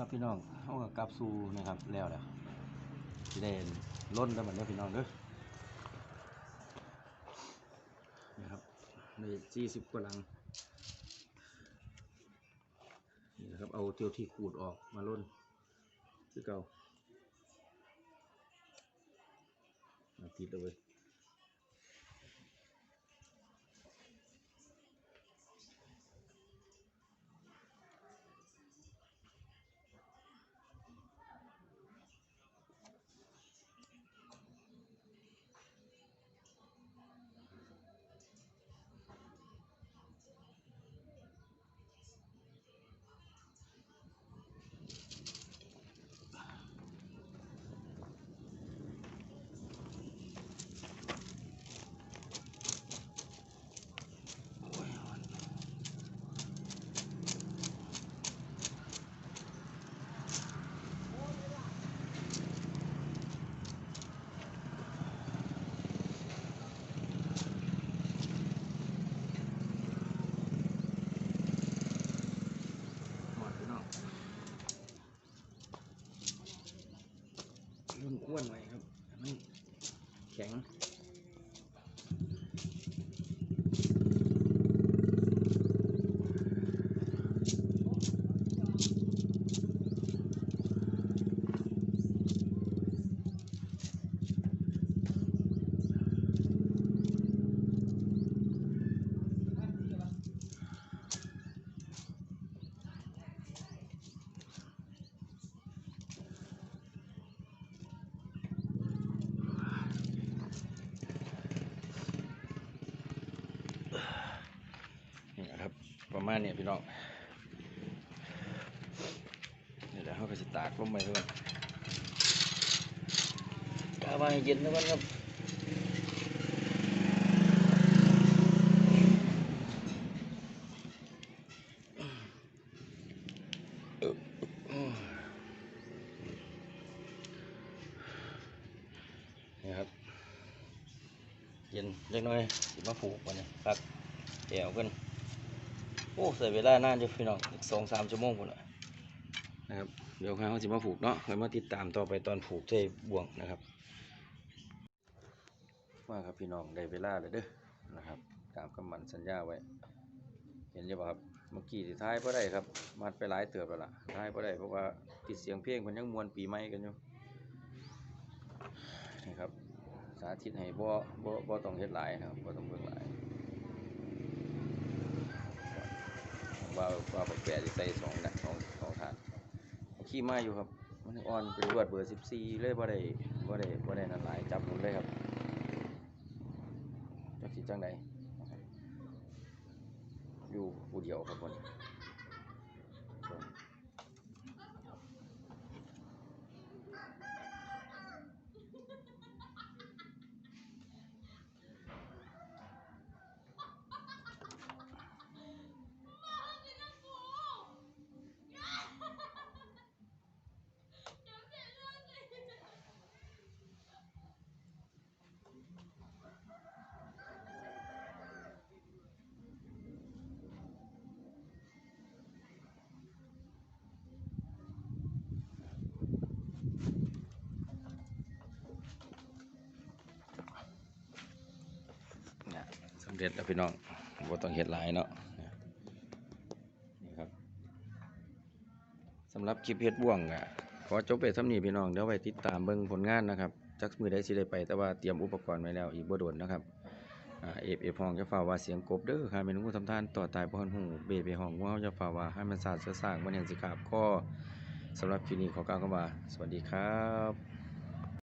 ครับพี่น้องเขากับกลับสู่นะครับแล้วแหละที่ได้ล้นแล้วมันเด้อพี่น้องเด้อนะครับในสี่สิบกว่าลังนี่นะครับเอาเตียวที่ขูดออกมาล้นคือเก่าเอาติดเอา วนไว้ครับมันแข็ง มาณนี้พี่น้องนี่แหละเขาก็จะตากลงไปด้วยกาไว้ให้เย็นแล้วกันครับนี่ครับ เย็นเล็กน้อยสิมาผูกวันนี้ครับแอวกัน โอ้ใส่เวลานานอยู่พี่น้องอีกสองสามชั่วโมงพุ่นละนะครับเดี๋ยวเขาสิมาผูกเนาะคอยมาติดตามต่อไปตอนผูกใส่บ่วงนะครับว่าครับพี่น้องได้เวลาเลยเด้อนะครับ ตามคำมันสัญญาไว้ เห็นยังบ่ครับเมื่อกี้ที่ท้ายพอได้ครับ มัดไปหลายเตือบแล้วล่ะท้ายพอได้เพราะว่าติดเสียงเพลงมันยังมวนปีใหม่กันอยู่นี่ครับสาธิตให้บ่บ่บ่ต้องเฮ็ดหลายนะครับบ่ต้องเบิ่งหลาย ว่าว่าแปลกๆใส่สองดักสองสองฐานขี้มาอยู่ครับ มันอ่อนเป็นรวดเบอร์สิบสี่เลยบ่ได้บ่ได้บ่ได้นั่นหลายจับหมุนเลยครับจักสีจังไดนอยู่ผู้เดียวครับคนนี้ เนี่ยสำ เร็จแล้วพี่น้องบ่ต้องเฮ็ดหลายเนาะนี่ครับสำหรับคลิปเฮ็ดบ่วงอะขอจบไปสำนี้พี่น้องเดี๋ยวไว้ติดตามเบิ่งผลงานนะครับจักมือใดสิได้ไป แต่ว่าเตรียมอุปกรณ์ไว้แล้วอีกบ่โดนนะครับเอฟเอฟห้องจะฝ่าว่าเสียงกบเด้อค่ะเมนูทำทานต่อตายบ่ฮันหูเบเบห้องว่าจะฝ่าว่าให้มันสาดเสื้อสร้างมันแห่งสิขาบก็สำหรับคลิปนี้ขอกล่าวคำว่า สวัสดีครับ